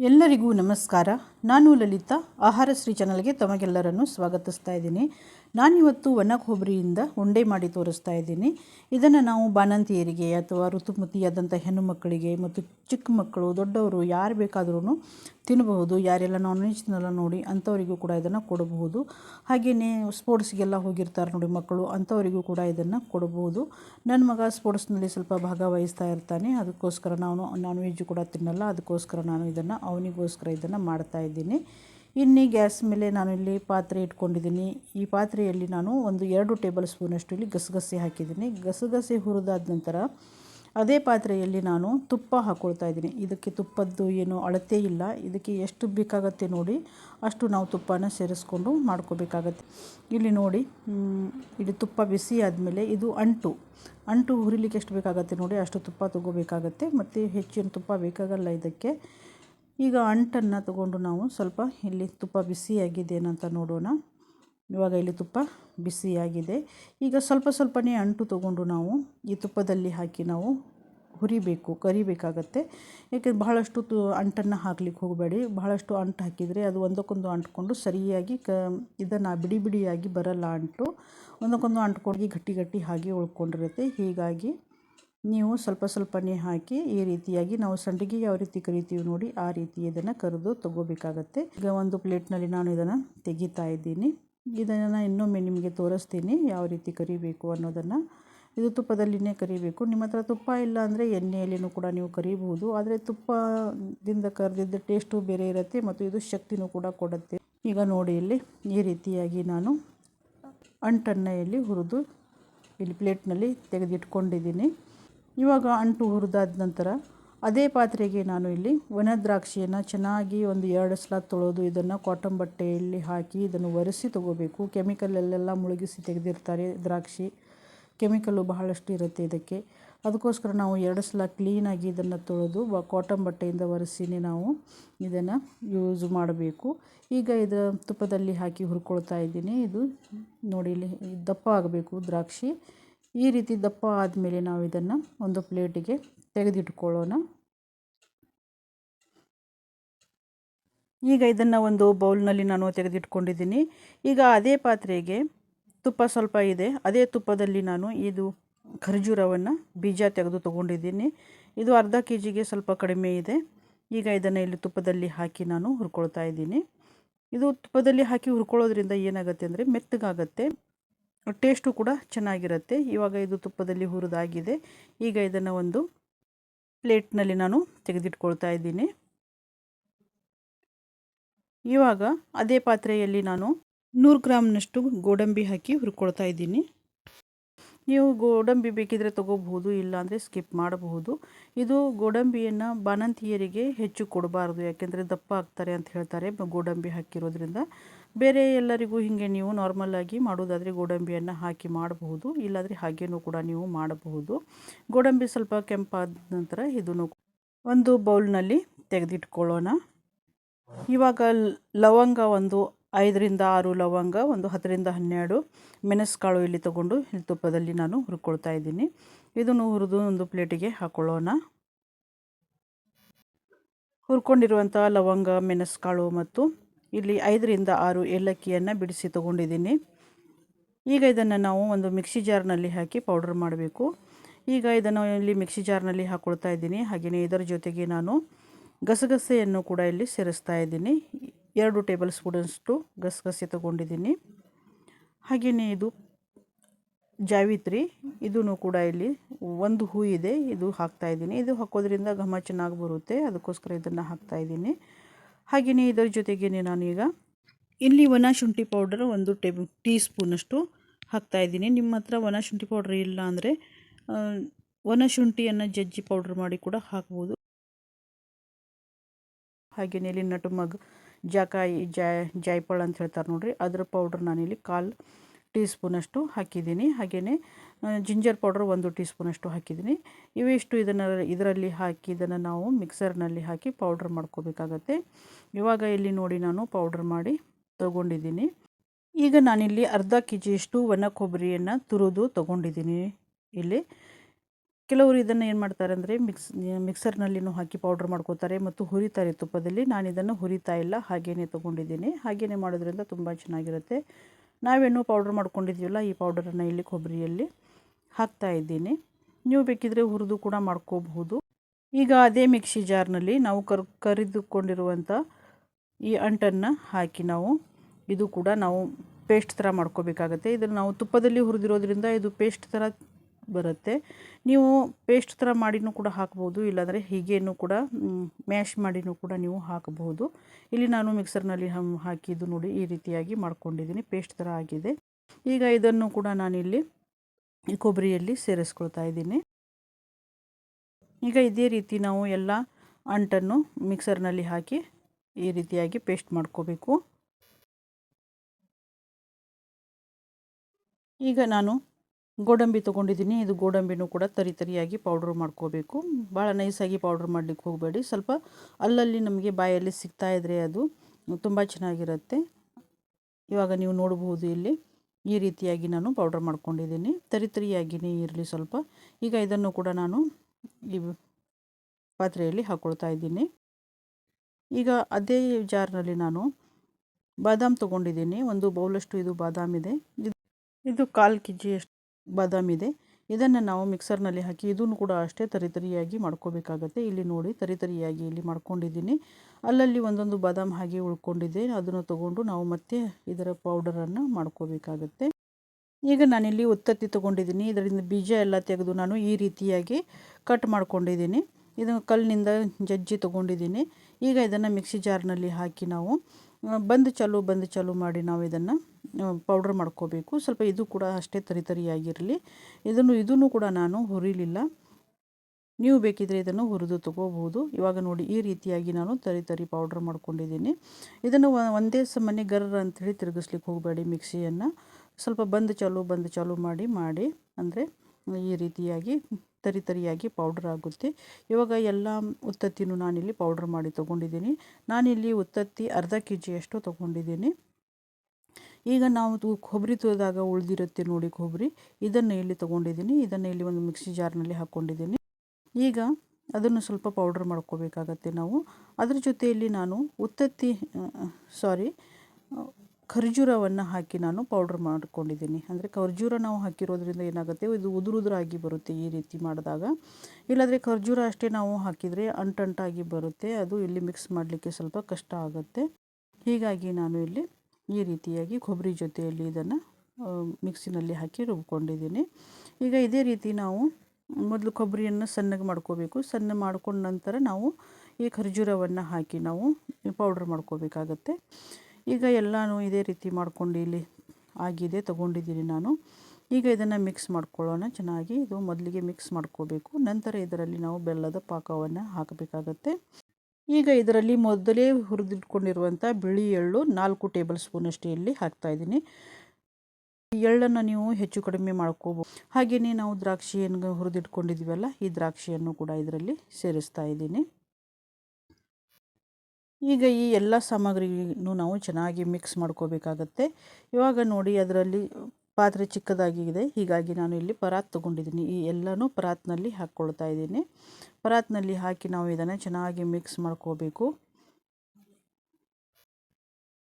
ಎಲ್ಲರಿಗೂ ನಮಸ್ಕಾರ. ನಾನು ಲಲಿತಾ, ಆಹಾರ ಶ್ರೀ ಚಾನಲ್ಗೆ ತಮಗೆಲ್ಲರನ್ನು ಸ್ವಾಗತಿಸ್ತಾ ಇದ್ದೀನಿ. ನಾನಿವತ್ತು ಒಣ ಕೊಬ್ಬರಿಯಿಂದ ಉಂಡೆ ಮಾಡಿ ತೋರಿಸ್ತಾ ಇದ್ದೀನಿ. ಇದನ್ನು ನಾವು ಬಾಣಂತಿಯರಿಗೆ ಅಥವಾ ಋತುಮತಿಯಾದಂಥ ಹೆಣ್ಣು ಮಕ್ಕಳಿಗೆ ಮತ್ತು ಚಿಕ್ಕ ಮಕ್ಕಳು, ದೊಡ್ಡವರು ಯಾರು ಬೇಕಾದ್ರೂ ತಿನ್ನಬಹುದು ಯಾರೆಲ್ಲ ನಾನ್ ವೆಜ್ನೆಲ್ಲ ನೋಡಿ ಅಂಥವರಿಗೂ ಕೂಡ ಇದನ್ನು ಕೊಡಬಹುದು. ಹಾಗೆಯೇ ಸ್ಪೋರ್ಟ್ಸ್ಗೆಲ್ಲ ಹೋಗಿರ್ತಾರೆ ನೋಡಿ ಮಕ್ಕಳು, ಅಂಥವರಿಗೂ ಕೂಡ ಇದನ್ನು ಕೊಡಬಹುದು. ನನ್ನ ಮಗ ಸ್ಪೋರ್ಟ್ಸ್ನಲ್ಲಿ ಸ್ವಲ್ಪ ಭಾಗವಹಿಸ್ತಾ ಇರ್ತಾನೆ. ಅದಕ್ಕೋಸ್ಕರ ನಾನು ನಾನ್ ವೆಜ್ ಕೂಡ ತಿನ್ನಲ್ಲ. ಅದಕ್ಕೋಸ್ಕರ ನಾನು ಇದನ್ನು ಅವನಿಗೋಸ್ಕರ ಇದನ್ನು ಮಾಡ್ತಾ ಇದ್ದೀನಿ. ಇನ್ನು ಗ್ಯಾಸ್ ಮೇಲೆ ನಾನು ಇಲ್ಲಿ ಪಾತ್ರೆ ಇಟ್ಕೊಂಡಿದ್ದೀನಿ. ಈ ಪಾತ್ರೆಯಲ್ಲಿ ನಾನು ಒಂದು ಎರಡು ಟೇಬಲ್ ಸ್ಪೂನಷ್ಟು ಇಲ್ಲಿ ಗಸಗಸೆ ಹಾಕಿದ್ದೀನಿ. ಗಸಗಸೆ ಹುರಿದಾದ ನಂತರ ಅದೇ ಪಾತ್ರೆಯಲ್ಲಿ ನಾನು ತುಪ್ಪ ಹಾಕ್ಕೊಳ್ತಾ ಇದ್ದೀನಿ. ಇದಕ್ಕೆ ತುಪ್ಪದ್ದು ಏನು ಅಳತೆ ಇಲ್ಲ. ಇದಕ್ಕೆ ಎಷ್ಟು ಬೇಕಾಗತ್ತೆ ನೋಡಿ ಅಷ್ಟು ನಾವು ತುಪ್ಪನ ಸೇರಿಸ್ಕೊಂಡು ಮಾಡ್ಕೋಬೇಕಾಗತ್ತೆ. ಇಲ್ಲಿ ನೋಡಿ ಇಲ್ಲಿ ತುಪ್ಪ ಬಿಸಿ ಆದಮೇಲೆ ಇದು ಅಂಟು. ಅಂಟು ಹುರಿಲಿಕ್ಕೆ ಎಷ್ಟು ಬೇಕಾಗತ್ತೆ ನೋಡಿ ಅಷ್ಟು ತುಪ್ಪ ತಗೋಬೇಕಾಗತ್ತೆ. ಮತ್ತು ಹೆಚ್ಚಿನ ತುಪ್ಪ ಬೇಕಾಗಲ್ಲ ಇದಕ್ಕೆ. ಈಗ ಅಂಟನ್ನು ತಗೊಂಡು ನಾವು ಸ್ವಲ್ಪ ಇಲ್ಲಿ ತುಪ್ಪ ಬಿಸಿಯಾಗಿದೆ ಏನಂತ ನೋಡೋಣ. ಇವಾಗ ಇಲ್ಲಿ ತುಪ್ಪ ಬಿಸಿಯಾಗಿದೆ. ಈಗ ಸ್ವಲ್ಪ ಸ್ವಲ್ಪನೇ ಅಂಟು ತಗೊಂಡು ನಾವು ಈ ತುಪ್ಪದಲ್ಲಿ ಹಾಕಿ ನಾವು ಹುರಿಬೇಕು, ಕರಿಬೇಕಾಗತ್ತೆ. ಏಕೆ ಬಹಳಷ್ಟು ತು ಅಂಟನ್ನು ಹಾಕ್ಲಿಕ್ಕೆ ಹೋಗಬೇಡಿ. ಬಹಳಷ್ಟು ಅಂಟು ಹಾಕಿದರೆ ಅದು ಒಂದಕ್ಕೊಂದು ಅಂಟ್ಕೊಂಡು ಸರಿಯಾಗಿ ಕ ಇದನ್ನು ಬಿಡಿ ಬಿಡಿಯಾಗಿ ಬರಲ್ಲ ಅಂಟು. ಒಂದಕ್ಕೊಂದು ಅಂಟ್ಕೊಂಡು ಗಟ್ಟಿ ಗಟ್ಟಿ ಹಾಗೆ ಉಳ್ಕೊಂಡಿರುತ್ತೆ. ಹೀಗಾಗಿ ನೀವು ಸ್ವಲ್ಪ ಸ್ವಲ್ಪನೇ ಹಾಕಿ ಈ ರೀತಿಯಾಗಿ ನಾವು ಸಂಡಿಗೆ ಯಾವ ರೀತಿ ಕರಿತೀವಿ ನೋಡಿ ಆ ರೀತಿ ಇದನ್ನು ಕರೆದು ತಗೋಬೇಕಾಗತ್ತೆ. ಈಗ ಒಂದು ಪ್ಲೇಟ್ನಲ್ಲಿ ನಾನು ಇದನ್ನು ತೆಗಿತಾ ಇದ್ದೀನಿ. ಇದನ್ನು ಇನ್ನೊಮ್ಮೆ ನಿಮಗೆ ತೋರಿಸ್ತೀನಿ ಯಾವ ರೀತಿ ಕರಿಬೇಕು ಅನ್ನೋದನ್ನು. ಇದು ತುಪ್ಪದಲ್ಲಿನೇ ಕರಿಬೇಕು. ನಿಮ್ಮ ಹತ್ರ ತುಪ್ಪ ಇಲ್ಲ ಅಂದರೆ ಎಣ್ಣೆಯಲ್ಲಿನೂ ಕೂಡ ನೀವು ಕರಿಬಹುದು. ಆದರೆ ತುಪ್ಪದಿಂದ ಕರೆದಿದ್ದ ಟೇಸ್ಟು ಬೇರೆ ಇರುತ್ತೆ ಮತ್ತು ಇದು ಶಕ್ತಿನೂ ಕೂಡ ಕೊಡುತ್ತೆ. ಈಗ ನೋಡಿ ಇಲ್ಲಿ ಈ ರೀತಿಯಾಗಿ ನಾನು ಅಂಟನ್ನು ಇಲ್ಲಿ ಹುರಿದು ಇಲ್ಲಿ ಪ್ಲೇಟ್ನಲ್ಲಿ ತೆಗೆದಿಟ್ಕೊಂಡಿದ್ದೀನಿ. ಇವಾಗ ಅಂಟು ಹುರಿದಾದ ನಂತರ ಅದೇ ಪಾತ್ರೆಗೆ ನಾನು ಇಲ್ಲಿ ಒಣ ದ್ರಾಕ್ಷಿಯನ್ನು ಚೆನ್ನಾಗಿ ಒಂದು ಎರಡು ಸಲ ತೊಳೆದು ಇದನ್ನು ಕಾಟನ್ ಬಟ್ಟೆಯಲ್ಲಿ ಹಾಕಿ ಇದನ್ನು ಒರೆಸಿ ತೊಗೋಬೇಕು. ಕೆಮಿಕಲಲ್ಲೆಲ್ಲ ಮುಳುಗಿಸಿ ತೆಗೆದಿರ್ತಾರೆ ದ್ರಾಕ್ಷಿ. ಕೆಮಿಕಲ್ಲು ಬಹಳಷ್ಟು ಇರುತ್ತೆ ಇದಕ್ಕೆ. ಅದಕ್ಕೋಸ್ಕರ ನಾವು ಎರಡು ಸಲ ಕ್ಲೀನಾಗಿ ಇದನ್ನು ತೊಳೆದು ಕಾಟನ್ ಬಟ್ಟೆಯಿಂದ ಒರೆಸಿನೇ ನಾವು ಇದನ್ನು ಯೂಸ್ ಮಾಡಬೇಕು. ಈಗ ಇದು ತುಪ್ಪದಲ್ಲಿ ಹಾಕಿ ಹುರ್ಕೊಳ್ತಾ ಇದ್ದೀನಿ. ಇದು ನೋಡಿ ಇಲ್ಲಿ ದಪ್ಪ ಆಗಬೇಕು ದ್ರಾಕ್ಷಿ. ಈ ರೀತಿ ದಪ್ಪ ಆದಮೇಲೆ ನಾವು ಇದನ್ನು ಒಂದು ಪ್ಲೇಟಿಗೆ ತೆಗೆದಿಟ್ಕೊಳ್ಳೋಣ. ಈಗ ಇದನ್ನು ಒಂದು ಬೌಲ್ನಲ್ಲಿ ನಾನು ತೆಗೆದಿಟ್ಕೊಂಡಿದ್ದೀನಿ. ಈಗ ಅದೇ ಪಾತ್ರೆಗೆ ತುಪ್ಪ ಸ್ವಲ್ಪ ಇದೆ. ಅದೇ ತುಪ್ಪದಲ್ಲಿ ನಾನು ಇದು ಖರ್ಜೂರವನ್ನು ಬೀಜ ತೆಗೆದು ತೊಗೊಂಡಿದ್ದೀನಿ. ಇದು ಅರ್ಧ ಕೆ ಜಿಗೆ ಸ್ವಲ್ಪ ಕಡಿಮೆ ಇದೆ. ಈಗ ಇದನ್ನು ಇಲ್ಲಿ ತುಪ್ಪದಲ್ಲಿ ಹಾಕಿ ನಾನು ಹುರ್ಕೊಳ್ತಾ ಇದ್ದೀನಿ. ಇದು ತುಪ್ಪದಲ್ಲಿ ಹಾಕಿ ಹುರ್ಕೊಳ್ಳೋದ್ರಿಂದ ಏನಾಗುತ್ತೆ ಅಂದರೆ ಮೆತ್ತಗಾಗತ್ತೆ. ಟೇಸ್ಟು ಕೂಡ ಚೆನ್ನಾಗಿರುತ್ತೆ. ಇವಾಗ ಇದು ತುಪ್ಪದಲ್ಲಿ ಹುರಿದಾಗಿದೆ. ಈಗ ಇದನ್ನು ಒಂದು ಪ್ಲೇಟ್ನಲ್ಲಿ ನಾನು ತೆಗೆದಿಟ್ಕೊಳ್ತಾ ಇದ್ದೀನಿ. ಇವಾಗ ಅದೇ ಪಾತ್ರೆಯಲ್ಲಿ ನಾನು ನೂರು ಗ್ರಾಮ್ನಷ್ಟು ಗೋಡಂಬಿ ಹಾಕಿ ಹುರ್ಕೊಳ್ತಾ ಇದ್ದೀನಿ. ನೀವು ಗೋಡಂಬಿ ಬೇಕಿದ್ರೆ ತೊಗೋಬಹುದು, ಇಲ್ಲಾಂದರೆ ಸ್ಕಿಪ್ ಮಾಡಬಹುದು. ಇದು ಗೋಡಂಬಿಯನ್ನು ಬಾಣಂತಿಯರಿಗೆ ಹೆಚ್ಚು ಕೊಡಬಾರ್ದು, ಯಾಕೆಂದರೆ ದಪ್ಪ ಆಗ್ತಾರೆ ಅಂತ ಹೇಳ್ತಾರೆ ಗೋಡಂಬಿ ಹಾಕಿರೋದ್ರಿಂದ. ಬೇರೆ ಎಲ್ಲರಿಗೂ ಹೀಗೆ ನೀವು ನಾರ್ಮಲಾಗಿ ಮಾಡೋದಾದರೆ ಗೋಡಂಬಿಯನ್ನು ಹಾಕಿ ಮಾಡಬಹುದು, ಇಲ್ಲಾದರೆ ಹಾಗೇನೂ ಕೂಡ ನೀವು ಮಾಡಬಹುದು. ಗೋಡಂಬಿ ಸ್ವಲ್ಪ ಕೆಂಪಾದ ನಂತರ ಇದನ್ನು ಒಂದು ಬೌಲ್ನಲ್ಲಿ ತೆಗೆದಿಟ್ಕೊಳ್ಳೋಣ. ಇವಾಗ ಲವಂಗ ಒಂದು ಐದರಿಂದ ಆರು ಲವಂಗ, ಒಂದು ಹತ್ತರಿಂದ ಹನ್ನೆರಡು ಮೆಣಸುಕಾಳು ಇಲ್ಲಿ ತಗೊಂಡು ಇಲ್ಲಿ ತುಪ್ಪದಲ್ಲಿ ನಾನು ಹುರ್ಕೊಳ್ತಾ ಇದ್ದೀನಿ. ಇದನ್ನು ಹುರಿದು ಒಂದು ಪ್ಲೇಟಿಗೆ ಹಾಕೊಳ್ಳೋಣ. ಹುರ್ಕೊಂಡಿರುವಂಥ ಲವಂಗ, ಮೆಣಸುಕಾಳು ಮತ್ತು ಇಲ್ಲಿ ಐದರಿಂದ ಆರು ಏಲಕ್ಕಿಯನ್ನು ಬಿಡಿಸಿ ತೊಗೊಂಡಿದ್ದೀನಿ. ಈಗ ಇದನ್ನು ನಾವು ಒಂದು ಮಿಕ್ಸಿ ಜಾರ್ನಲ್ಲಿ ಹಾಕಿ ಪೌಡ್ರ್ ಮಾಡಬೇಕು. ಈಗ ಇದನ್ನು ಇಲ್ಲಿ ಮಿಕ್ಸಿ ಜಾರ್ನಲ್ಲಿ ಹಾಕ್ಕೊಳ್ತಾ ಇದ್ದೀನಿ. ಹಾಗೆಯೇ ಇದರ ಜೊತೆಗೆ ನಾನು ಗಸಗಸೆಯನ್ನು ಕೂಡ ಇಲ್ಲಿ ಸೇರಿಸ್ತಾ ಇದ್ದೀನಿ. ಎರಡು ಟೇಬಲ್ ಸ್ಪೂನಷ್ಟು ಗಸಗಸೆ ತೊಗೊಂಡಿದ್ದೀನಿ. ಹಾಗೆಯೇ ಇದು ಜಾವಿತ್ರಿ ಇದೂ ಕೂಡ ಇಲ್ಲಿ ಒಂದು ಹೂ ಇದೆ, ಇದು ಹಾಕ್ತಾಯಿದ್ದೀನಿ ಇದು ಹಾಕೋದ್ರಿಂದ ಘಮ ಚೆನ್ನಾಗಿ ಬರುತ್ತೆ. ಅದಕ್ಕೋಸ್ಕರ ಇದನ್ನು ಹಾಕ್ತಾಯಿದ್ದೀನಿ ಹಾಗೆಯೇ ಇದರ ಜೊತೆಗೇ ನಾನೀಗ ಇಲ್ಲಿ ಒಣ ಶುಂಠಿ ಪೌಡರ್ ಒಂದು ಟೇಬಲ್ ಟೀ ಸ್ಪೂನಷ್ಟು ಹಾಕ್ತಾಯಿದ್ದೀನಿ ನಿಮ್ಮ ಹತ್ರ ಒಣ ಶುಂಠಿ ಪೌಡ್ರ್ ಇಲ್ಲ ಅಂದರೆ ಒಣ ಶುಂಠಿಯನ್ನು ಜಜ್ಜಿ ಪೌಡ್ರ್ ಮಾಡಿ ಕೂಡ ಹಾಕ್ಬೋದು. ಹಾಗೆಯೇ ಇಲ್ಲಿ ನಟುಮಗ್ ಜಾಕಾಯಿ ಜಾಯ್ ಜಾಯ್ಪಳ ಅಂತ ಹೇಳ್ತಾರೆ ನೋಡಿರಿ. ಅದರ ಪೌಡ್ರ್ ನಾನಿಲ್ಲಿ ಕಾಲು ಟೀ ಸ್ಪೂನಷ್ಟು ಹಾಕಿದ್ದೀನಿ. ಹಾಗೆಯೇ ಜಿಂಜರ್ ಪೌಡ್ರ್ ಒಂದು ಟೀ ಸ್ಪೂನಷ್ಟು ಹಾಕಿದ್ದೀನಿ. ಇವಿಷ್ಟು ಇದನ್ನು ಇದರಲ್ಲಿ ಹಾಕಿ ಇದನ್ನು ನಾವು ಮಿಕ್ಸರ್ನಲ್ಲಿ ಹಾಕಿ ಪೌಡ್ರ್ ಮಾಡ್ಕೋಬೇಕಾಗತ್ತೆ. ಇವಾಗ ಇಲ್ಲಿ ನೋಡಿ ನಾನು ಪೌಡ್ರ್ ಮಾಡಿ ತಗೊಂಡಿದ್ದೀನಿ. ಈಗ ನಾನಿಲ್ಲಿ ಅರ್ಧ ಕೆ ಜಿಯಷ್ಟು ಒಣ ಕೊಬ್ಬರಿಯನ್ನು ತುರಿದು ತೊಗೊಂಡಿದ್ದೀನಿ ಇಲ್ಲಿ. ಕೆಲವರು ಇದನ್ನು ಏನು ಮಾಡ್ತಾರೆ ಅಂದರೆ ಮಿಕ್ಸ್ ಮಿಕ್ಸರ್ನಲ್ಲಿನೂ ಹಾಕಿ ಪೌಡ್ರ್ ಮಾಡ್ಕೋತಾರೆ ಮತ್ತು ಹುರಿತಾರೆ ತುಪ್ಪದಲ್ಲಿ. ನಾನು ಇದನ್ನು ಹುರಿತಾ ಇಲ್ಲ ಹಾಗೇ ತೊಗೊಂಡಿದ್ದೀನಿ. ಹಾಗೇ ಮಾಡೋದ್ರಿಂದ ತುಂಬ ಚೆನ್ನಾಗಿರುತ್ತೆ. ನಾವೇನು ಪೌಡ್ರ್ ಮಾಡ್ಕೊಂಡಿದ್ದೀವಲ್ಲ ಈ ಪೌಡರನ್ನು ಇಲ್ಲಿ ಕೊಬ್ಬರಿಯಲ್ಲಿ. ಹಾಕ್ತಾ ಇದ್ದೀನಿ. ನೀವು ಬೇಕಿದ್ರೆ ಹುರಿದು ಕೂಡ ಮಾಡ್ಕೋಬಹುದು. ಈಗ ಅದೇ ಮಿಕ್ಸಿ ಜಾರ್ನಲ್ಲಿ ನಾವು ಕರ್ ಕರಿದುಕೊಂಡಿರುವಂಥ ಈ ಅಂಟನ್ನು ಹಾಕಿ ನಾವು ಇದು ಕೂಡ ನಾವು ಪೇಸ್ಟ್ ಥರ ಮಾಡ್ಕೋಬೇಕಾಗತ್ತೆ. ಇದನ್ನು ನಾವು ತುಪ್ಪದಲ್ಲಿ ಹುರಿದಿರೋದ್ರಿಂದ ಇದು ಪೇಸ್ಟ್ ಥರ ಬರುತ್ತೆ. ನೀವು ಪೇಸ್ಟ್ ಥರ ಮಾಡಿನೂ ಕೂಡ ಹಾಕ್ಬೋದು, ಇಲ್ಲಾಂದರೆ ಹೀಗೇನು ಕೂಡ ಮ್ಯಾಶ್ ಮಾಡಿನೂ ಕೂಡ ನೀವು ಹಾಕಬಹುದು. ಇಲ್ಲಿ ನಾನು ಮಿಕ್ಸರ್ನಲ್ಲಿ ಹಾಕಿದ್ದು ನೋಡಿ ಈ ರೀತಿಯಾಗಿ ಮಾಡ್ಕೊಂಡಿದ್ದೀನಿ. ಪೇಸ್ಟ್ ಥರ ಆಗಿದೆ. ಈಗ ಇದನ್ನು ಕೂಡ ನಾನಿಲ್ಲಿ ಈ ಕೊಬ್ಬರಿಯಲ್ಲಿ ಸೇರಿಸ್ಕೊಳ್ತಾ ಇದ್ದೀನಿ. ಈಗ ಇದೇ ರೀತಿ ನಾವು ಎಲ್ಲ ಅಂಟನ್ನು ಮಿಕ್ಸರ್ನಲ್ಲಿ ಹಾಕಿ ಈ ರೀತಿಯಾಗಿ ಪೇಸ್ಟ್ ಮಾಡ್ಕೋಬೇಕು. ಈಗ ನಾನು ಗೋಡಂಬಿ ತೊಗೊಂಡಿದ್ದೀನಿ. ಇದು ಗೋಡಂಬಿನೂ ಕೂಡ ತರಿ ತರಿಯಾಗಿ ಪೌಡ್ರ್ ಮಾಡ್ಕೋಬೇಕು. ಭಾಳ ನೈಸಾಗಿ ಪೌಡ್ರ್ ಮಾಡಲಿಕ್ಕೆ ಹೋಗಬೇಡಿ. ಸ್ವಲ್ಪ ಅಲ್ಲಲ್ಲಿ ನಮಗೆ ಬಾಯಲ್ಲಿ ಸಿಗ್ತಾ ಇದ್ದರೆ ಅದು ತುಂಬ ಚೆನ್ನಾಗಿರುತ್ತೆ. ಇವಾಗ ನೀವು ನೋಡಬಹುದು ಇಲ್ಲಿ. ಈ ರೀತಿಯಾಗಿ ನಾನು ಪೌಡ್ರ್ ಮಾಡ್ಕೊಂಡಿದ್ದೀನಿ. ತರಿ ತರಿಯಾಗಿಯೇ ಇರಲಿ ಸ್ವಲ್ಪ. ಈಗ ಇದನ್ನು ಕೂಡ ನಾನು ಈ ಪಾತ್ರೆಯಲ್ಲಿ ಹಾಕ್ಕೊಳ್ತಾ ಇದ್ದೀನಿ. ಈಗ ಅದೇ ಜಾರ್ನಲ್ಲಿ ನಾನು ಬಾದಾಮ್ ತೊಗೊಂಡಿದ್ದೀನಿ. ಒಂದು ಬೌಲಷ್ಟು ಇದು ಬಾದಾಮ್ ಇದೆ. ಇದು ಕಾಲು ಕೆ ಜಿಯಷ್ಟು ಬಾದಾಮ್ ಇದೆ. ಇದನ್ನು ನಾವು ಮಿಕ್ಸರ್ನಲ್ಲಿ ಹಾಕಿ ಇದನ್ನು ಕೂಡ ಅಷ್ಟೇ ತರಿತರಿಯಾಗಿ ಮಾಡ್ಕೋಬೇಕಾಗತ್ತೆ. ಇಲ್ಲಿ ನೋಡಿ ತರಿತರಿಯಾಗಿ ಇಲ್ಲಿ ಮಾಡ್ಕೊಂಡಿದ್ದೀನಿ. ಅಲ್ಲಲ್ಲಿ ಒಂದೊಂದು ಬಾದಾಮ್ ಹಾಗೆ ಉಳ್ಕೊಂಡಿದೆ. ಅದನ್ನು ತಗೊಂಡು ನಾವು ಮತ್ತೆ ಇದರ ಪೌಡರನ್ನು ಮಾಡ್ಕೋಬೇಕಾಗತ್ತೆ. ಈಗ ನಾನಿಲ್ಲಿ ಉತ್ತತ್ತಿ ತೊಗೊಂಡಿದ್ದೀನಿ. ಇದರಿಂದ ಬೀಜ ಎಲ್ಲ ತೆಗೆದು ನಾನು ಈ ರೀತಿಯಾಗಿ ಕಟ್ ಮಾಡ್ಕೊಂಡಿದ್ದೀನಿ. ಇದನ್ನು ಕಲ್ಲಿನಿಂದ ಜಜ್ಜಿ ತೊಗೊಂಡಿದ್ದೀನಿ. ಈಗ ಇದನ್ನು ಮಿಕ್ಸಿ ಜಾರ್ನಲ್ಲಿ ಹಾಕಿ ನಾವು ಬಂದು ಚಾಲು ಬಂದು ಚಾಲು ಮಾಡಿ ನಾವು ಇದನ್ನು ಪೌಡ್ರ್ ಮಾಡ್ಕೋಬೇಕು. ಸ್ವಲ್ಪ ಇದು ಕೂಡ ಅಷ್ಟೇ ತರಿ ತರಿಯಾಗಿರಲಿ. ಇದನ್ನು ಇದನ್ನು ಕೂಡ ನಾನು ಹುರಿಲಿಲ್ಲ. ನೀವು ಬೇಕಿದ್ರೆ ಇದನ್ನು ಹುರಿದು ತಗೋಬಹುದು. ಇವಾಗ ನೋಡಿ, ಈ ರೀತಿಯಾಗಿ ನಾನು ತರಿ ತರಿ ಪೌಡ್ರ್ ಮಾಡ್ಕೊಂಡಿದ್ದೀನಿ. ಇದನ್ನು ಒಂದೇ ಸಮನೆ ಗರ್ರ ಅಂಥೇಳಿ ತಿರುಗಿಸ್ಲಿಕ್ಕೆ ಹೋಗಬೇಡಿ ಮಿಕ್ಸಿಯನ್ನು. ಸ್ವಲ್ಪ ಬಂದು ಚಾಲು ಬಂದು ಚಾಲು ಮಾಡಿ ಮಾಡಿ. ಅಂದರೆ ಈ ರೀತಿಯಾಗಿ ತರಿ ತರಿಯಾಗಿ ಪೌಡ್ರ್ ಆಗುತ್ತೆ. ಇವಾಗ ಎಲ್ಲ ಉತ್ತತ್ತಿನೂ ನಾನಿಲ್ಲಿ ಪೌಡ್ರ್ ಮಾಡಿ ತೊಗೊಂಡಿದ್ದೀನಿ. ನಾನಿಲ್ಲಿ ಉತ್ತತ್ತಿ ಅರ್ಧ ಕೆ ಜಿಯಷ್ಟು ತೊಗೊಂಡಿದ್ದೀನಿ. ಈಗ ನಾವು ಕೊಬ್ಬರಿ ತುರಿದಾಗ ಉಳಿದಿರುತ್ತೆ ನೋಡಿ ಕೊಬ್ಬರಿ. ಇದನ್ನು ಇಲ್ಲಿ ತೊಗೊಂಡಿದ್ದೀನಿ. ಇದನ್ನು ಇಲ್ಲಿ ಒಂದು ಮಿಕ್ಸಿ ಜಾರ್ನಲ್ಲಿ ಹಾಕ್ಕೊಂಡಿದ್ದೀನಿ ಈಗ ಅದನ್ನು ಸ್ವಲ್ಪ ಪೌಡ್ರ್ ಮಾಡ್ಕೋಬೇಕಾಗತ್ತೆ ನಾವು. ಅದ್ರ ಜೊತೆಯಲ್ಲಿ ನಾನು ಉತ್ತತ್ತಿ ಸಾರಿ ಖರ್ಜೂರವನ್ನು ಹಾಕಿ ನಾನು ಪೌಡ್ರ್ ಮಾಡ್ಕೊಂಡಿದ್ದೀನಿ. ಅಂದರೆ ಖರ್ಜೂರ ನಾವು ಹಾಕಿರೋದ್ರಿಂದ ಏನಾಗುತ್ತೆ? ಇದು ಉದುರುದುರಾಗಿ ಬರುತ್ತೆ ಈ ರೀತಿ ಮಾಡಿದಾಗ. ಇಲ್ಲಾಂದರೆ ಖರ್ಜೂರ ಅಷ್ಟೇ ನಾವು ಹಾಕಿದರೆ ಅಂಟಂಟಾಗಿ ಬರುತ್ತೆ. ಅದು ಇಲ್ಲಿ ಮಿಕ್ಸ್ ಮಾಡಲಿಕ್ಕೆ ಸ್ವಲ್ಪ ಕಷ್ಟ ಆಗುತ್ತೆ. ಹೀಗಾಗಿ ನಾನು ಇಲ್ಲಿ ಈ ರೀತಿಯಾಗಿ ಕೊಬ್ಬರಿ ಜೊತೆಯಲ್ಲಿ ಇದನ್ನು ಮಿಕ್ಸಿನಲ್ಲಿ ಹಾಕಿ ರುಬ್ಕೊಂಡಿದ್ದೀನಿ. ಈಗ ಇದೇ ರೀತಿ ನಾವು ಮೊದಲು ಕೊಬ್ಬರಿಯನ್ನು ಸಣ್ಣಗೆ ಮಾಡ್ಕೋಬೇಕು. ಸಣ್ಣ ಮಾಡ್ಕೊಂಡ ನಂತರ ನಾವು ಈ ಖರ್ಜೂರವನ್ನು ಹಾಕಿ ನಾವು ಪೌಡ್ರ್ ಮಾಡ್ಕೋಬೇಕಾಗತ್ತೆ. ಈಗ ಎಲ್ಲನೂ ಇದೇ ರೀತಿ ಮಾಡ್ಕೊಂಡು ಇಲ್ಲಿ ಆಗಿದೆ ತಗೊಂಡಿದ್ದೀನಿ ನಾನು. ಈಗ ಇದನ್ನು ಮಿಕ್ಸ್ ಮಾಡ್ಕೊಳ್ಳೋಣ. ಚೆನ್ನಾಗಿ ಇದು ಮೊದಲಿಗೆ ಮಿಕ್ಸ್ ಮಾಡ್ಕೋಬೇಕು. ನಂತರ ಇದರಲ್ಲಿ ನಾವು ಬೆಲ್ಲದ ಪಾಕವನ್ನು ಹಾಕಬೇಕಾಗತ್ತೆ. ಈಗ ಇದರಲ್ಲಿ ಮೊದಲೇ ಹುರಿದಿಟ್ಕೊಂಡಿರುವಂಥ ಬಿಳಿ ಎಳ್ಳು ನಾಲ್ಕು ಟೇಬಲ್ ಸ್ಪೂನಷ್ಟು ಇಲ್ಲಿ ಹಾಕ್ತಾಯಿದ್ದೀನಿ ಎಳ್ಳನ್ನು ನೀವು ಹೆಚ್ಚು ಕಡಿಮೆ ಮಾಡ್ಕೋಬೋದು ಹಾಗೆಯೇ ನಾವು ದ್ರಾಕ್ಷಿಯನ್ನು ಹುರಿದಿಟ್ಕೊಂಡಿದ್ದೀವಲ್ಲ ಈ ದ್ರಾಕ್ಷಿಯನ್ನು ಕೂಡ ಇದರಲ್ಲಿ ಸೇರಿಸ್ತಾ ಇದ್ದೀನಿ. ಈಗ ಈ ಎಲ್ಲ ಸಾಮಗ್ರಿನೂ ನಾವು ಚೆನ್ನಾಗಿ ಮಿಕ್ಸ್ ಮಾಡ್ಕೋಬೇಕಾಗತ್ತೆ. ಇವಾಗ ನೋಡಿ ಅದರಲ್ಲಿ ಪಾತ್ರೆ ಚಿಕ್ಕದಾಗಿದೆ. ಹೀಗಾಗಿ ನಾನು ಇಲ್ಲಿ ಪರಾತ್ ತೊಗೊಂಡಿದ್ದೀನಿ. ಈ ಎಲ್ಲನೂ ಪರಾತ್ನಲ್ಲಿ ಹಾಕ್ಕೊಳ್ತಾ ಇದ್ದೀನಿ. ಪರಾತ್ನಲ್ಲಿ ಹಾಕಿ ನಾವು ಇದನ್ನು ಚೆನ್ನಾಗಿ ಮಿಕ್ಸ್ ಮಾಡ್ಕೋಬೇಕು.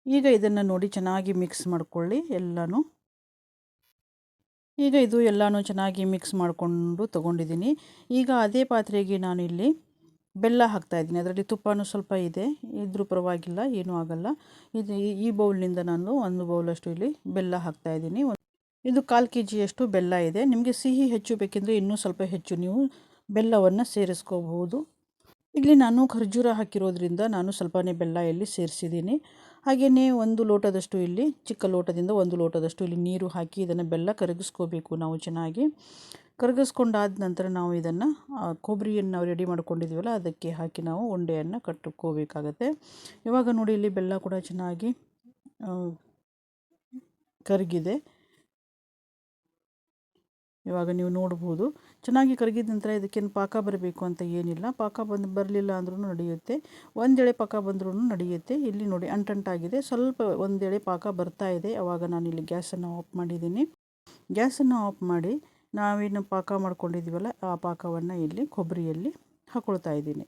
ಈಗ ಇದನ್ನು ನೋಡಿ ಚೆನ್ನಾಗಿ ಮಿಕ್ಸ್ ಮಾಡ್ಕೊಳ್ಳಿ ಎಲ್ಲನೂ. ಈಗ ಇದು ಎಲ್ಲನೂ ಚೆನ್ನಾಗಿ ಮಿಕ್ಸ್ ಮಾಡಿಕೊಂಡು ತೊಗೊಂಡಿದ್ದೀನಿ. ಈಗ ಅದೇ ಪಾತ್ರೆಗೆ ನಾನಿಲ್ಲಿ ಬೆಲ್ಲ ಹಾಕ್ತಾಯಿದ್ದೀನಿ ಅದರಲ್ಲಿ ತುಪ್ಪನೂ ಸ್ವಲ್ಪ ಇದೆ. ಇದ್ರೂ ಪರವಾಗಿಲ್ಲ, ಏನೂ ಆಗಲ್ಲ. ಇದು ಈ ಬೌಲ್ನಿಂದ ನಾನು ಒಂದು ಬೌಲಷ್ಟು ಇಲ್ಲಿ ಬೆಲ್ಲ ಹಾಕ್ತಾ ಇದ್ದೀನಿ. ಇದು ಕಾಲು ಕೆ ಜಿಯಷ್ಟು ಬೆಲ್ಲ ಇದೆ. ನಿಮಗೆ ಸಿಹಿ ಹೆಚ್ಚು ಬೇಕೆಂದರೆ ಇನ್ನೂ ಸ್ವಲ್ಪ ಹೆಚ್ಚು ನೀವು ಬೆಲ್ಲವನ್ನು ಸೇರಿಸ್ಕೋಬಹುದು. ಇಲ್ಲಿ ನಾನು ಖರ್ಜೂರ ಹಾಕಿರೋದ್ರಿಂದ ನಾನು ಸ್ವಲ್ಪನೇ ಬೆಲ್ಲ ಇಲ್ಲಿ ಸೇರಿಸಿದ್ದೀನಿ. ಹಾಗೆಯೇ ಒಂದು ಲೋಟದಷ್ಟು ಇಲ್ಲಿ, ಚಿಕ್ಕ ಲೋಟದಿಂದ ಒಂದು ಲೋಟದಷ್ಟು ಇಲ್ಲಿ ನೀರು ಹಾಕಿ ಇದನ್ನು ಬೆಲ್ಲ ಕರಗಿಸ್ಕೋಬೇಕು ನಾವು ಚೆನ್ನಾಗಿ. ಕರಗಿಸ್ಕೊಂಡಾದ ನಂತರ ನಾವು ಇದನ್ನು ಕೊಬ್ಬರಿಯನ್ನು ನಾವು ರೆಡಿ ಮಾಡ್ಕೊಂಡಿದ್ದೀವಲ್ಲ, ಅದಕ್ಕೆ ಹಾಕಿ ನಾವು ಉಂಡೆಯನ್ನು ಕಟ್ಟುಕೋಬೇಕಾಗತ್ತೆ ಇವಾಗ ನೋಡಿ ಇಲ್ಲಿ ಬೆಲ್ಲ ಕೂಡ ಚೆನ್ನಾಗಿ ಕರಗಿದೆ. ಇವಾಗ ನೀವು ನೋಡ್ಬೋದು. ಚೆನ್ನಾಗಿ ಕರಗಿದ ನಂತರ ಇದಕ್ಕೇನು ಪಾಕ ಬರಬೇಕು ಅಂತ ಏನಿಲ್ಲ. ಪಾಕ ಬಂದು ಬರಲಿಲ್ಲ ಅಂದ್ರೂ ನಡೆಯುತ್ತೆ. ಒಂದೆಳೆ ಪಾಕ ಬಂದ್ರೂ ನಡೆಯುತ್ತೆ. ಇಲ್ಲಿ ನೋಡಿ ಅಂಟಂಟಾಗಿದೆ. ಸ್ವಲ್ಪ ಒಂದೆಳೆ ಪಾಕ ಬರ್ತಾ ಇದೆ. ಅವಾಗ ನಾನು ಇಲ್ಲಿ ಗ್ಯಾಸನ್ನು ಆಫ್ ಮಾಡಿದ್ದೀನಿ. ಗ್ಯಾಸನ್ನು ಆಫ್ ಮಾಡಿ ನಾವೇನು ಪಾಕ ಮಾಡ್ಕೊಂಡಿದ್ದೀವಲ್ಲ, ಆ ಪಾಕವನ್ನು ಇಲ್ಲಿ ಕೊಬ್ಬರಿಯಲ್ಲಿ ಹಾಕ್ಕೊಳ್ತಾ ಇದ್ದೀನಿ.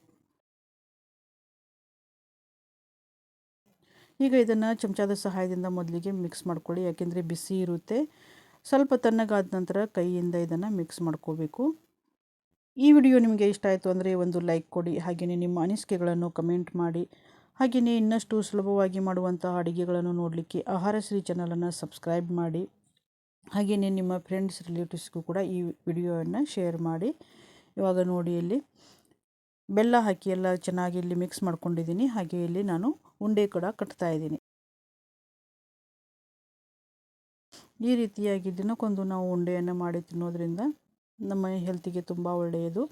ಈಗ ಇದನ್ನು ಚಮಚದ ಸಹಾಯದಿಂದ ಮೊದಲಿಗೆ ಮಿಕ್ಸ್ ಮಾಡ್ಕೊಳ್ಳಿ. ಯಾಕೆಂದರೆ ಬಿಸಿ ಇರುತ್ತೆ. ಸ್ವಲ್ಪ ತಣ್ಣಗಾದ ನಂತರ ಕೈಯಿಂದ ಇದನ್ನು ಮಿಕ್ಸ್ ಮಾಡ್ಕೋಬೇಕು. ಈ ವಿಡಿಯೋ ನಿಮಗೆ ಇಷ್ಟ ಆಯಿತು ಅಂದರೆ ಒಂದು ಲೈಕ್ ಕೊಡಿ ಹಾಗೆಯೇ ನಿಮ್ಮ ಅನಿಸಿಕೆಗಳನ್ನು ಕಮೆಂಟ್ ಮಾಡಿ ಹಾಗೆಯೇ ಇನ್ನಷ್ಟು ಸುಲಭವಾಗಿ ಮಾಡುವಂತಹ ಅಡುಗೆಗಳನ್ನು ನೋಡಲಿಕ್ಕೆ ಆಹಾರ ಶ್ರೀ ಚಾನಲನ್ನು ಸಬ್ಸ್ಕ್ರೈಬ್ ಮಾಡಿ ಹಾಗೆಯೇ ನಿಮ್ಮ ಫ್ರೆಂಡ್ಸ್ ರಿಲೇಟಿವ್ಸ್ಗೂ ಕೂಡ ಈ ವಿಡಿಯೋವನ್ನು ಶೇರ್ ಮಾಡಿ. ಇವಾಗ ನೋಡಿ ಇಲ್ಲಿ, ಬೆಲ್ಲ ಹಾಕಿ ಎಲ್ಲ ಚೆನ್ನಾಗಿ ಇಲ್ಲಿ ಮಿಕ್ಸ್ ಮಾಡ್ಕೊಂಡಿದ್ದೀನಿ. ಹಾಗೆ ಇಲ್ಲಿ ನಾನು ಉಂಡೆ ಕೂಡ ಕಟ್ತಾ ಇದ್ದೀನಿ. ಈ ರೀತಿಯಾಗಿ ದಿನಕ್ಕೊಂದು ನಾವು ಉಂಡೆಯನ್ನು ಮಾಡಿ ತಿನ್ನೋದ್ರಿಂದ ನಮ್ಮ ಹೆಲ್ತಿಗೆ ತುಂಬ ಒಳ್ಳೆಯದು.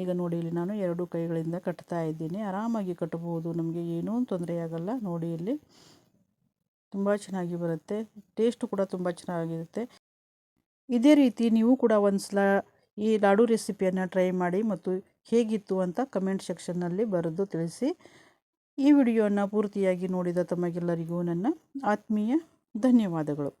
ಈಗ ನೋಡಿ, ಇಲ್ಲಿ ನಾನು ಎರಡು ಕೈಗಳಿಂದ ಕಟ್ತಾ ಇದ್ದೀನಿ. ಆರಾಮಾಗಿ ಕಟ್ಟಬಹುದು. ನಮಗೆ ಏನೂ ತೊಂದರೆ ಆಗಲ್ಲ. ನೋಡಿ ಇಲ್ಲಿ ತುಂಬ ಚೆನ್ನಾಗಿ ಬರುತ್ತೆ. ಟೇಸ್ಟು ಕೂಡ ತುಂಬ ಚೆನ್ನಾಗಿರುತ್ತೆ. ಇದೇ ರೀತಿ ನೀವು ಕೂಡ ಒಂದು ಸಲ ಈ ಲಾಡು ರೆಸಿಪಿಯನ್ನು ಟ್ರೈ ಮಾಡಿ ಮತ್ತು ಹೇಗಿತ್ತು ಅಂತ ಕಮೆಂಟ್ ಸೆಕ್ಷನ್ನಲ್ಲಿ ಬರೆದು ತಿಳಿಸಿ. ಈ ವಿಡಿಯೋನ ಪೂರ್ತಿಯಾಗಿ ನೋಡಿದ ತಮಗೆಲ್ಲರಿಗೂ ನನ್ನ ಆತ್ಮೀಯ ಧನ್ಯವಾದಗಳು.